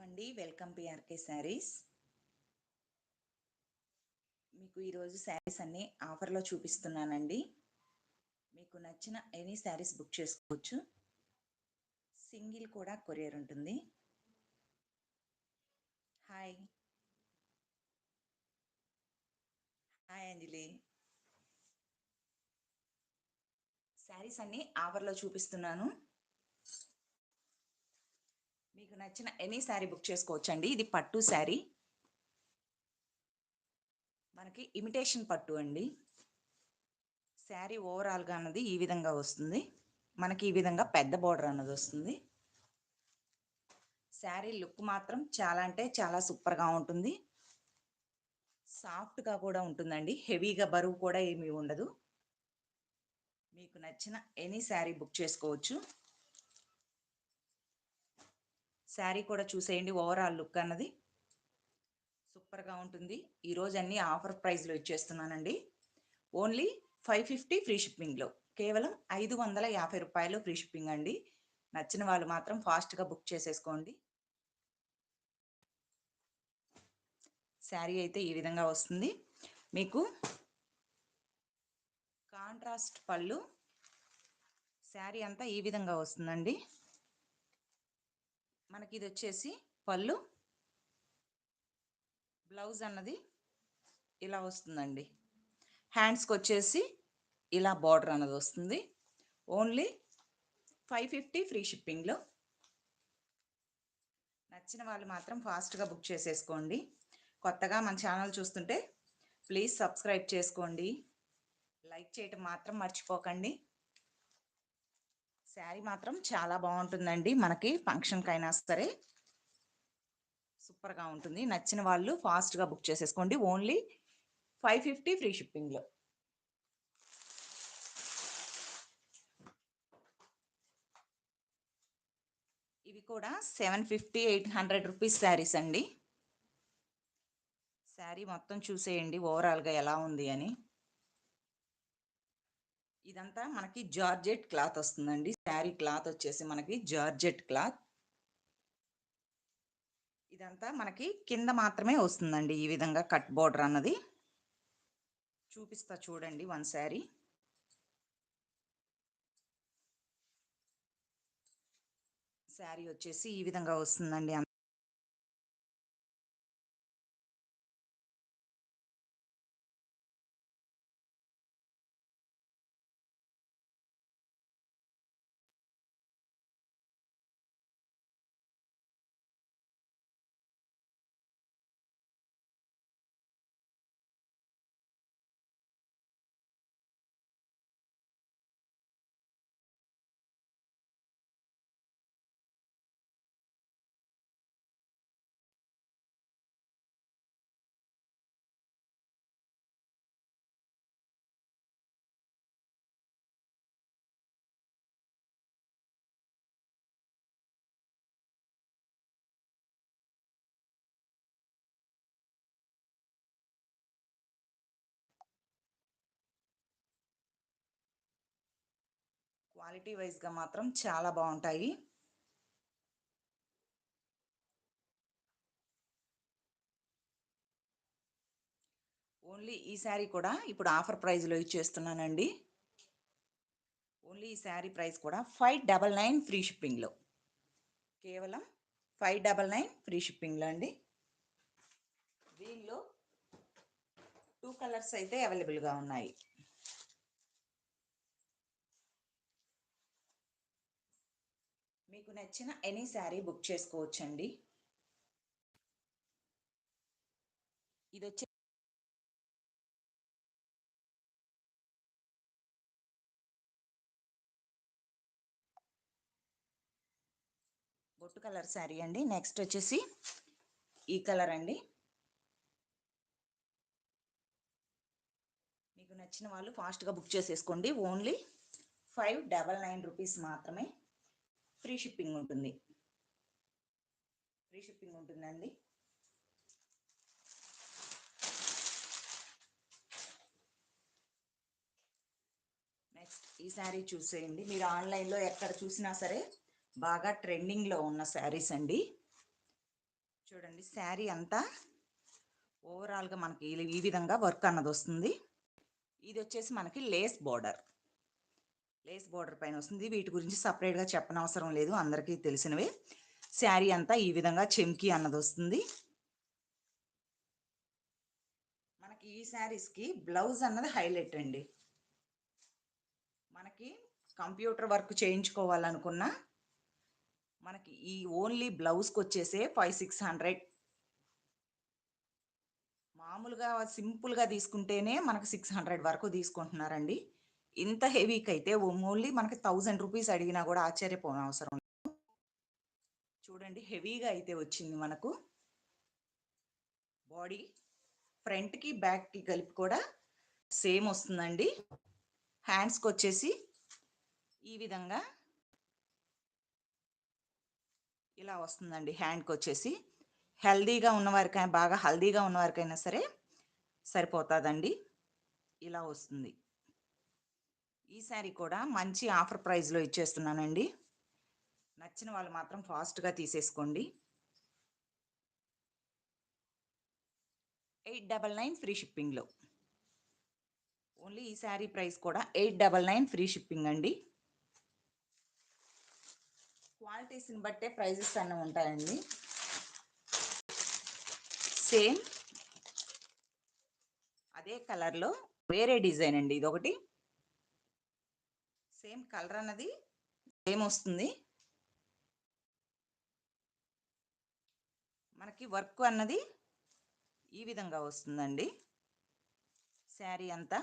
అండి. Welcome PRK saris. మీకు ఈరోజు శారీస్ అన్నీ ఆఫర్లో చూపిస్తున్నానండి. మీకు నచ్చిన ఎనీ శారీస్ బుక్ చేసుకోవచ్చు. సింగిల్ కూడా కొరియర్ ఉంటుంది. హాయ్. హాయ్ అంజలి. శారీస్ అన్నీ ఆఫర్లో చూపిస్తున్నాను. మీకు నచ్చిన ఎనీ శారీ బుక్ చేసుకోవచ్చండి. ఇది పట్టు శారీ మనకి ఇమిటేషన్ పట్టు అండి. శారీ ఓవరాల్గా అన్నది ఈ విధంగా వస్తుంది. మనకి ఈ విధంగా పెద్ద బోర్డర్ అన్నది వస్తుంది. శారీ లుక్ మాత్రం చాలా అంటే చాలా సూపర్గా ఉంటుంది. సాఫ్ట్గా కూడా ఉంటుందండి. హెవీగా బరువు కూడా ఏమీ ఉండదు. మీకు నచ్చిన ఎనీ శారీ బుక్ చేసుకోవచ్చు. శారీ కూడా చూసేయండి ఓవరాల్ లుక్ అన్నది. సూపర్గా ఉంటుంది. ఈరోజు అన్ని ఆఫర్ ప్రైస్లో ఇచ్చేస్తున్నానండి. ఓన్లీ ఫైవ్ ఫిఫ్టీ ఫ్రీ షిప్పింగ్లో. కేవలం ఐదు వందల యాభై రూపాయలు ఫ్రీ షిప్పింగ్ అండి. నచ్చిన వాళ్ళు మాత్రం ఫాస్ట్గా బుక్ చేసేసుకోండి. శారీ అయితే ఈ విధంగా వస్తుంది. మీకు కాంట్రాస్ట్ పళ్ళు శారీ అంతా ఈ విధంగా వస్తుందండి. మనకి ఇది వచ్చేసి పళ్ళు. బ్లౌజ్ అన్నది ఇలా వస్తుందండి. హ్యాండ్స్కి వచ్చేసి ఇలా బార్డర్ అన్నది వస్తుంది. ఓన్లీ ఫైవ్ ఫిఫ్టీ ఫ్రీ షిప్పింగ్లో. నచ్చిన వాళ్ళు మాత్రం ఫాస్ట్గా బుక్ చేసేసుకోండి. కొత్తగా మన ఛానల్ చూస్తుంటే ప్లీజ్ సబ్స్క్రైబ్ చేసుకోండి. లైక్ చేయటం మాత్రం మర్చిపోకండి. శారీ మాత్రం చాలా బాగుంటుందండి. మనకి ఫంక్షన్కి అయినా సరే. సూపర్గా ఉంటుంది. నచ్చిన వాళ్ళు ఫాస్ట్గా బుక్ చేసేసుకోండి. ఓన్లీ ఫైవ్ ఫిఫ్టీ ఫ్రీ షిప్పింగ్లో. ఇవి కూడా seven fifty eight hundred rupees saris అండి. శారీ మొత్తం చూసేయండి. ఓవరాల్గా ఎలా ఉంది అని. ఇదంతా మనకి జార్జెట్ క్లాత్ వస్తుందండి. శారీ క్లాత్ వచ్చేసి మనకి జార్జెట్ క్లాత్. ఇదంతా మనకి కింద మాత్రమే వస్తుందండి ఈ విధంగా కట్ బోర్డర్ అన్నది. చూపిస్తా చూడండి వన్ శారీ. శారీ వచ్చేసి ఈ విధంగా వస్తుందండి క్వాలిటీ వైజ్గా మాత్రం చాలా బాగుంటాయి. ఓన్లీ ఈ శారీ కూడా ఇప్పుడు ఆఫర్ ప్రైస్లో ఇచ్చేస్తున్నానండి. ఓన్లీ ఈ శారీ ప్రైస్ కూడా ఫైవ్ డబల్ నైన్ ఫ్రీ షిప్పింగ్లో కేవలం ఫైవ్ డబల్ నైన్ ఫ్రీ షిప్పింగ్లో అండి. దీనిలో టూ కలర్స్ అయితే అవైలబుల్గా ఉన్నాయి. మీకు నచ్చిన ఎనీ శారీ బుక్ చేసుకోవచ్చండి. ఇది వచ్చి బొట్టు కలర్ శారీ అండి. నెక్స్ట్ వచ్చేసి ఈ కలర్ అండి. మీకు నచ్చిన వాళ్ళు ఫాస్ట్గా బుక్ చేసేసుకోండి. Only five double nine rupees మాత్రమే. ఫ్రీ షిప్పింగ్ ఉంటుంది. ఫ్రీ షిప్పింగ్ ఉంటుందండి. నెక్స్ట్ ఈ శారీ చూసేయండి. మీరు ఆన్లైన్లో ఎక్కడ చూసినా సరే బాగా ట్రెండింగ్లో ఉన్న శారీస్ అండి. చూడండి శారీ అంతా ఓవరాల్గా మనకి ఈ- విధంగా వర్క్ అన్నది వస్తుంది. ఇది వచ్చేసి మనకి లేస్ బార్డర్. లేస్ బోర్డర్ పైన వస్తుంది. వీటి గురించి సపరేట్గా చెప్పనవసరం లేదు. అందరికీ తెలిసినవే. శారీ అంతా ఈ విధంగా చెమ్కి అన్నది వస్తుంది. మనకి ఈ శారీస్కి బ్లౌజ్ అన్నది హైలైట్ అండి. మనకి కంప్యూటర్ వర్క్ చేయించుకోవాలనుకున్నా మనకి ఈ ఓన్లీ బ్లౌజ్కి వచ్చేసే ఫైవ్ సిక్స్ హండ్రెడ్. మామూలుగా సింపుల్గా తీసుకుంటేనే మనకు సిక్స్ హండ్రెడ్ వరకు తీసుకుంటున్నారండి. ఇంత హెవీకి అయితే ఓన్లీ మనకి థౌజండ్ రూపీస్ అడిగినా కూడా ఆశ్చర్యపోన అవసరం చూడండి హెవీగా అయితే వచ్చింది మనకు. బాడీ ఫ్రంట్కి బ్యాక్కి కలిపి కూడా సేమ్ వస్తుందండి. హ్యాండ్స్కి వచ్చేసి ఈ విధంగా ఇలా వస్తుందండి హ్యాండ్కి వచ్చేసి. హెల్దీగా ఉన్నవారికైనా బాగా హెల్దీగా ఉన్నవారికైనా సరే సరిపోతుందండి. ఇలా వస్తుంది. ఈ శారీ కూడా మంచి ఆఫర్ ప్రైస్లో ఇచ్చేస్తున్నానండి. నచ్చిన వాళ్ళు మాత్రం ఫాస్ట్గా తీసేసుకోండి. ఎయిట్ డబల్ నైన్ ఫ్రీ షిప్పింగ్లో. ఓన్లీ ఈ శారీ ప్రైస్ కూడా eight double nine free shipping అండి. క్వాలిటీస్ని బట్టే ప్రైజెస్ అన్నీ ఉంటాయండి. సేమ్ అదే కలర్లో వేరే డిజైన్ అండి ఇది ఒకటి సేమ్ కలర్ అన్నది సేమ్ వస్తుంది. మనకి వర్క్ అన్నది ఈ విధంగా వస్తుందండి. శారీ అంతా.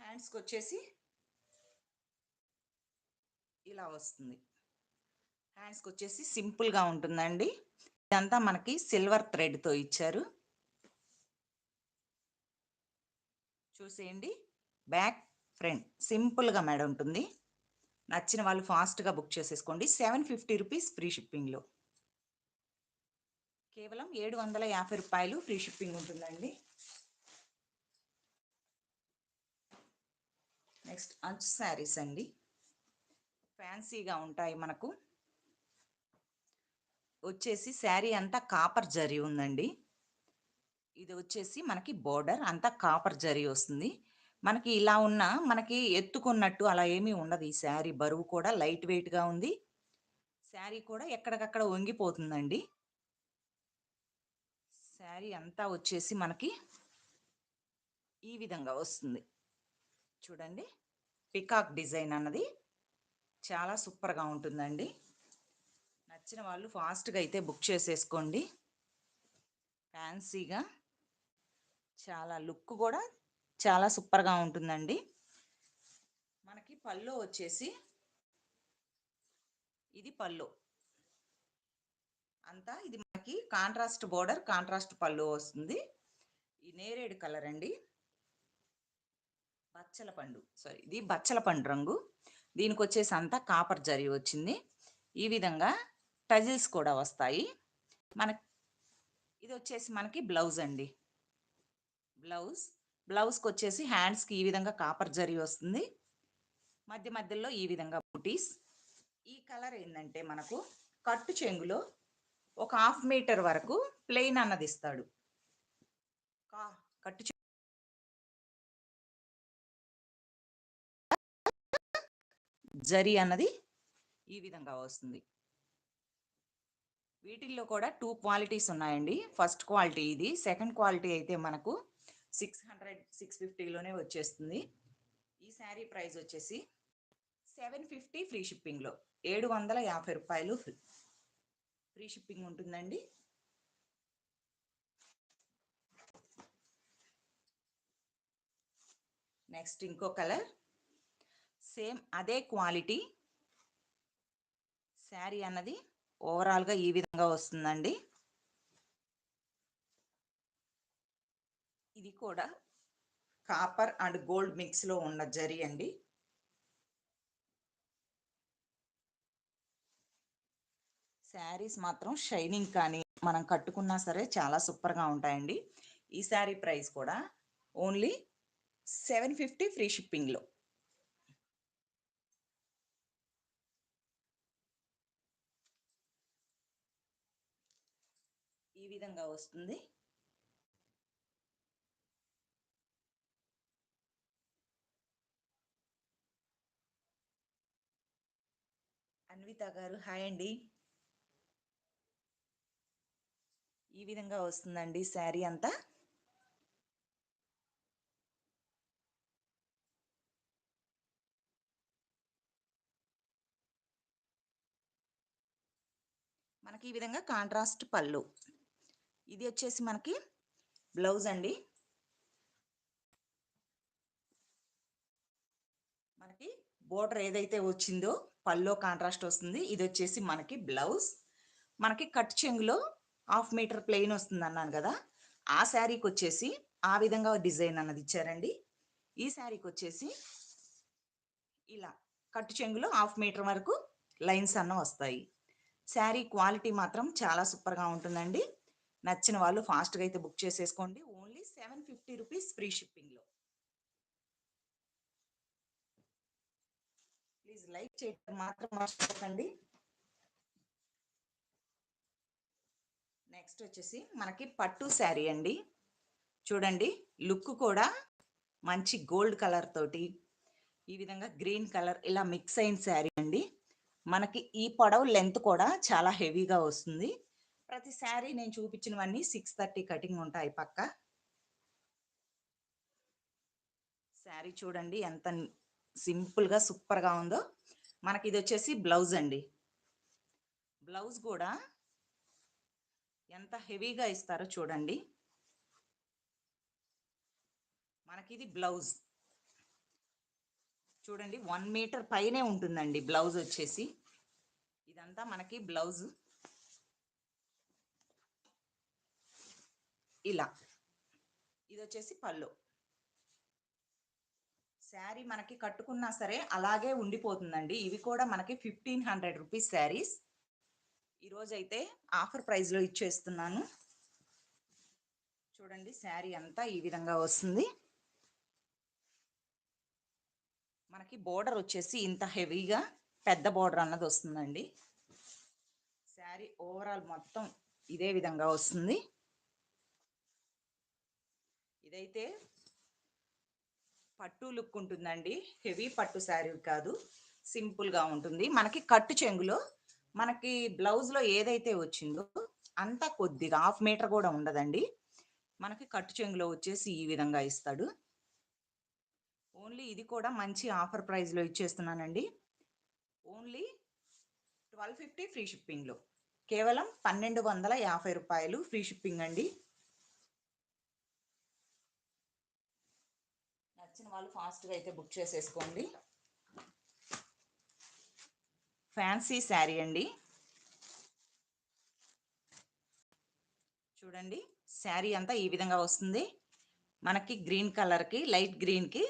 హ్యాండ్స్కి వచ్చేసి ఇలా వస్తుంది. హ్యాండ్స్కి వచ్చేసి సింపుల్గా ఉంటుందండి. ఇదంతా మనకి సిల్వర్ థ్రెడ్తో ఇచ్చారు. చూసేయండి. బ్యాక్ ఫ్రంట్ సింపుల్గా మేడం ఉంటుంది. నచ్చిన వాళ్ళు ఫాస్ట్గా బుక్ చేసేసుకోండి. సెవెన్ ఫిఫ్టీ రూపీస్ ఫ్రీ షిప్పింగ్లో కేవలం ఏడు వందల యాభై రూపాయలు ఫ్రీ షిప్పింగ్ ఉంటుందండి. నెక్స్ట్ అంచు శారీస్ అండి. ఫ్యాన్సీగా ఉంటాయి మనకు. వచ్చేసి శారీ అంతా కాపర్ జరీ ఉందండి. ఇది వచ్చేసి మనకి బోర్డర్. అంతా కాపర్ జరీ వస్తుంది. మనకి ఇలా ఉన్న మనకి ఎత్తుకున్నట్టు అలా ఏమీ ఉండదు. ఈ శారీ బరువు కూడా లైట్ వెయిట్గా ఉంది. శారీ కూడా ఎక్కడికక్కడ వంగిపోతుందండి. శారీ అంతా వచ్చేసి మనకి ఈ విధంగా వస్తుంది. చూడండి. పికాక్ డిజైన్ అన్నది. చాలా సూపర్గా ఉంటుందండి. నచ్చిన వాళ్ళు ఫాస్ట్గా అయితే బుక్ చేసేసుకోండి. ఫ్యాన్సీగా. చాలా లుక్ కూడా చాలా సూపర్గా ఉంటుందండి. మనకి పళ్ళు వచ్చేసి ఇది పళ్ళు. అంతా ఇది మనకి కాంట్రాస్ట్ బోర్డర్ కాంట్రాస్ట్ పళ్ళు వస్తుంది. ఈ నేరేడు కలర్ అండి. బచ్చల పండు సారీ ఇది బచ్చల పండు రంగు. దీనికి వచ్చేసి అంతా కాపర్ జరి వచ్చింది. ఈ విధంగా టజిల్స్ కూడా వస్తాయి. మన ఇది వచ్చేసి మనకి బ్లౌజ్ అండి. బ్లౌజ్. బ్లౌజ్కి వచ్చేసి హ్యాండ్స్కి ఈ విధంగా కాపర్ జరి వస్తుంది. మధ్య మధ్యలో ఈ విధంగా బూటీస్. ఈ కలర్ ఏంటంటే మనకు కట్టు చెంగులో ఒక హాఫ్ మీటర్ వరకు ప్లెయిన్ అన్నది ఇస్తాడు. కట్టు చెంగు జరి అన్నది ఈ విధంగా వస్తుంది. వీటిల్లో కూడా టూ క్వాలిటీస్ ఉన్నాయండి. ఫస్ట్ క్వాలిటీ ఇది సెకండ్ క్వాలిటీ అయితే మనకు సిక్స్ హండ్రెడ్ సిక్స్ ఫిఫ్టీలోనే వచ్చేస్తుంది. ఈ శారీ ప్రైస్ వచ్చేసి సెవెన్ ఫిఫ్టీ ఫ్రీ షిప్పింగ్లో. ఏడు వందల యాభై రూపాయలు ఫ్రీ షిప్పింగ్ ఉంటుందండి. నెక్స్ట్ ఇంకో కలర్. సేమ్ అదే క్వాలిటీ. శారీ అన్నది ఓవరాల్గా ఈ విధంగా వస్తుందండి. ఇది కూడా కాపర్ అండ్ గోల్డ్ మిక్స్లో ఉన్న జరి అండి. శారీస్ మాత్రం షైనింగ్ కానీ మనం కట్టుకున్నా సరే చాలా సూపర్గా ఉంటాయండి. ఈ శారీ ప్రైస్ కూడా ఓన్లీ సెవెన్ ఫిఫ్టీ ఫ్రీ షిప్పింగ్లో. ఈ విధంగా వస్తుంది. అన్విత గారు హాయ్ అండి. ఈ విధంగా వస్తుందండి శారీ అంతా. మనకి ఈ విధంగా కాంట్రాస్ట్ పళ్ళు. ఇది వచ్చేసి మనకి బ్లౌజ్ అండి. మనకి బోర్డర్ ఏదైతే వచ్చిందో పల్లో కాంట్రాస్ట్ వస్తుంది. ఇది వచ్చేసి మనకి బ్లౌజ్. మనకి కట్ చెంగులో హాఫ్ మీటర్ ప్లెయిన్ వస్తుంది అన్నాను కదా. ఆ శారీకి వచ్చేసి ఆ విధంగా డిజైన్ అన్నది ఇచ్చారండి. ఈ శారీకి వచ్చేసి ఇలా కట్టు చెంగులో హాఫ్ మీటర్ వరకు లైన్స్ అన్న వస్తాయి. శారీ క్వాలిటీ మాత్రం చాలా సూపర్గా ఉంటుందండి. నచ్చిన వాళ్ళు ఫాస్ట్గా అయితే బుక్ చేసేసుకోండి. Only seven fifty rupees free shipping please like చేయడం మాత్రం మర్చిపోకండి. నెక్స్ట్ వచ్చేసి మనకి పట్టు శారీ అండి. చూడండి లుక్ కూడా మంచి గోల్డ్ కలర్ తోటి ఈ విధంగా గ్రీన్ కలర్ ఇలా మిక్స్ అయిన శారీ అండి. మనకి ఈ పొడవు లెంత్ కూడా చాలా హెవీగా వస్తుంది. ప్రతి శారీ నేను చూపించినవన్నీ సిక్స్ థర్టీ కటింగ్ ఉంటాయి పక్క. శారీ చూడండి ఎంత సింపుల్గా సూపర్గా ఉందో. మనకి ఇది వచ్చేసి బ్లౌజ్ అండి. బ్లౌజ్ కూడా ఎంత హెవీగా ఇస్తారో చూడండి. మనకి ఇది బ్లౌజ్. చూడండి వన్ మీటర్ పైనే ఉంటుందండి బ్లౌజ్ వచ్చేసి. ఇదంతా మనకి బ్లౌజ్. ఇలా. ఇది వచ్చేసి పళ్ళు. శారీ మనకి కట్టుకున్నా సరే అలాగే ఉండిపోతుందండి. ఇవి కూడా మనకి ఫిఫ్టీన్ హండ్రెడ్ రూపీస్ శారీస్. ఈరోజు అయితే ఆఫర్ ప్రైస్లో ఇచ్చేస్తున్నాను. చూడండి శారీ అంతా ఈ విధంగా వస్తుంది. మనకి బోర్డర్ వచ్చేసి ఇంత హెవీగా పెద్ద బోర్డర్ అన్నది వస్తుందండి. శారీ ఓవరాల్ మొత్తం ఇదే విధంగా వస్తుంది. ఇదైతే పట్టు లుక్ ఉంటుందండి. హెవీ పట్టు శారీ కాదు. సింపుల్గా ఉంటుంది. మనకి కట్టు చెంగులో మనకి బ్లౌజ్లో ఏదైతే వచ్చిందో అంతా కొద్దిగా హాఫ్ మీటర్ కూడా ఉండదండి. మనకి కట్టు చెంగులో వచ్చేసి ఈ విధంగా ఇస్తాడు. ఓన్లీ ఇది కూడా మంచి ఆఫర్ ప్రైస్లో ఇచ్చేస్తున్నానండి. ఓన్లీ ట్వెల్వ్ ఫిఫ్టీ ఫ్రీ షిప్పింగ్లో. కేవలం పన్నెండు వందల యాభై రూపాయలు ఫ్రీ షిప్పింగ్ అండి నచ్చిన వాళ్ళు ఫాస్ట్గా అయితే బుక్ చేసేసుకోండి. ఫ్యాన్సీ శారీ అండి. చూడండి శారీ అంతా ఈ విధంగా వస్తుంది. మనకి గ్రీన్ కలర్కి లైట్ గ్రీన్కి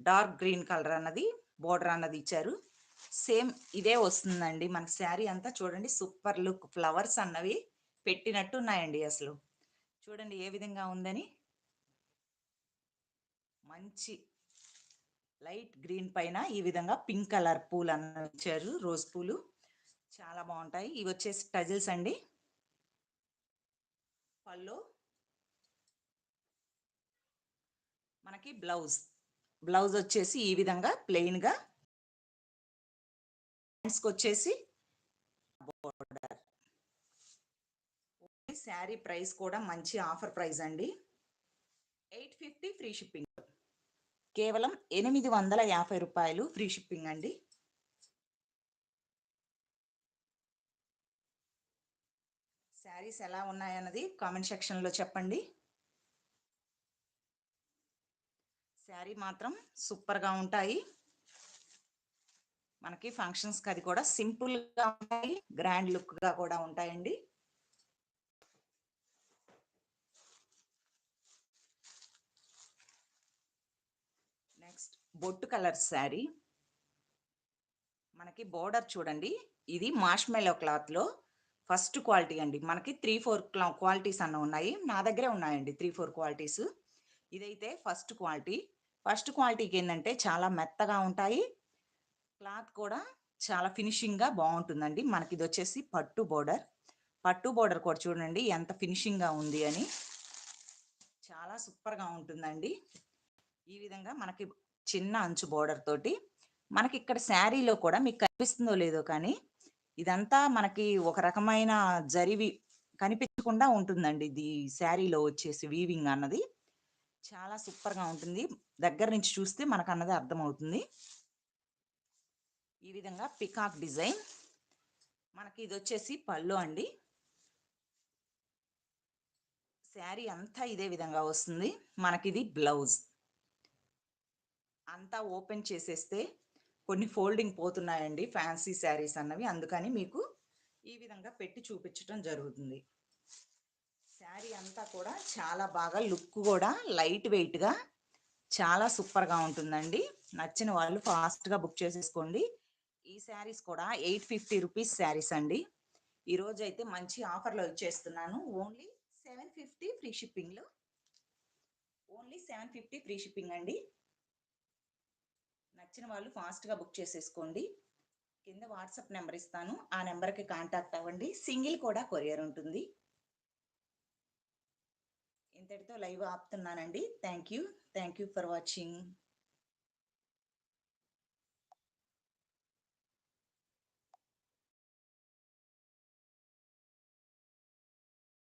డార్క్ గ్రీన్ కలర్ అన్నది బోర్డర్ అన్నది ఇచ్చారు. సేమ్ ఇదే వస్తుందండి. మనకి శారీ అంతా చూడండి సూపర్ లుక్. ఫ్లవర్స్ అన్నవి పెట్టినట్టు ఉన్నాయండి అసలు. చూడండి ఏ విధంగా ఉందని. మంచి లైట్ గ్రీన్ పైన ఈ విధంగా పింక్ కలర్ పూలు అన్న ఇచ్చారు. రోజ్ పూలు చాలా బాగుంటాయి. ఇవి వచ్చేసి టజిల్స్ అండి. పళ్ళు. మనకి బ్లౌజ్. బ్లౌజ్ వచ్చేసి ఈ విధంగా ప్లెయిన్గా హ్యాండ్స్కి వచ్చేసి బోర్డర్. శారీ ప్రైస్ కూడా మంచి ఆఫర్ ప్రైస్ అండి. Eight fifty free shipping. కేవలం ఎనిమిది వందల యాభై రూపాయలు ఫ్రీ షిప్పింగ్ అండి. శారీస్ ఎలా ఉన్నాయన్నది కామెంట్ సెక్షన్లో చెప్పండి. శారీ మాత్రం సూపర్గా ఉంటాయి. మనకి ఫంక్షన్స్కి అది కూడా సింపుల్గా ఉంటాయి గ్రాండ్ లుక్గా కూడా ఉంటాయండి నెక్స్ట్ బొట్టు కలర్ శారీ. మనకి బోర్డర్ చూడండి. ఇది మాష్మెలో క్లాత్లో. ఫస్ట్ క్వాలిటీ అండి. మనకి త్రీ ఫోర్ క్వాలిటీస్ అన్న ఉన్నాయి. నా దగ్గరే ఉన్నాయండి త్రీ ఫోర్ క్వాలిటీస్. ఇదైతే ఫస్ట్ క్వాలిటీ. ఫస్ట్ క్వాలిటీకి ఏంటంటే చాలా మెత్తగా ఉంటాయి. క్లాత్ కూడా చాలా ఫినిషింగ్గా బాగుంటుందండి. మనకి ఇది వచ్చేసి పట్టు బోర్డర్. పట్టు బోర్డర్ కూడా చూడండి ఎంత ఫినిషింగ్గా ఉంది అని. చాలా సూపర్గా ఉంటుందండి. ఈ విధంగా మనకి చిన్న అంచు బోర్డర్ తోటి మనకి ఇక్కడ శారీలో కూడా మీకు కనిపిస్తుందో లేదో కానీ ఇదంతా మనకి ఒక రకమైన జరివి కనిపించకుండా ఉంటుందండి. ఇది శారీలో వచ్చేసి వీవింగ్ అన్నది. చాలా సూపర్గా ఉంటుంది. దగ్గర నుంచి చూస్తే మనకు అన్నది అర్థమవుతుంది. ఈ విధంగా పికాక్ డిజైన్ మనకి ఇది వచ్చేసి పళ్ళు అండి. శారీ అంతా ఇదే విధంగా వస్తుంది. మనకిది బ్లౌజ్ అంతా ఓపెన్ చేసేస్తే కొన్ని ఫోల్డింగ్ పోతున్నాయండి ఫ్యాన్సీ శారీస్ అన్నవి. అందుకని మీకు ఈ విధంగా పెట్టి చూపించడం జరుగుతుంది. శారీ అంతా కూడా చాలా బాగా లుక్ కూడా లైట్ వెయిట్గా చాలా సూపర్గా ఉంటుందండి. నచ్చిన వాళ్ళు ఫాస్ట్గా బుక్ చేసేసుకోండి. ఈ శారీస్ కూడా ఎయిట్ ఫిఫ్టీ రూపీస్ శారీస్ అండి. ఈరోజు అయితే మంచి ఆఫర్లో ఇచ్చేస్తున్నాను. ఓన్లీ సెవెన్ ఫిఫ్టీ ఫ్రీ షిప్పింగ్లో. Only seven fifty free shipping అండి. నచ్చిన వాళ్ళు ఫాస్ట్గా బుక్ చేసేసుకోండి. కింద వాట్సాప్ నెంబర్ ఇస్తాను. ఆ నెంబర్కి కాంటాక్ట్ అవ్వండి. సింగిల్ కూడా కొరియర్ ఉంటుంది. ఇంతటితో live ఆపుతున్నానండి. Thank you. Thank you for watching.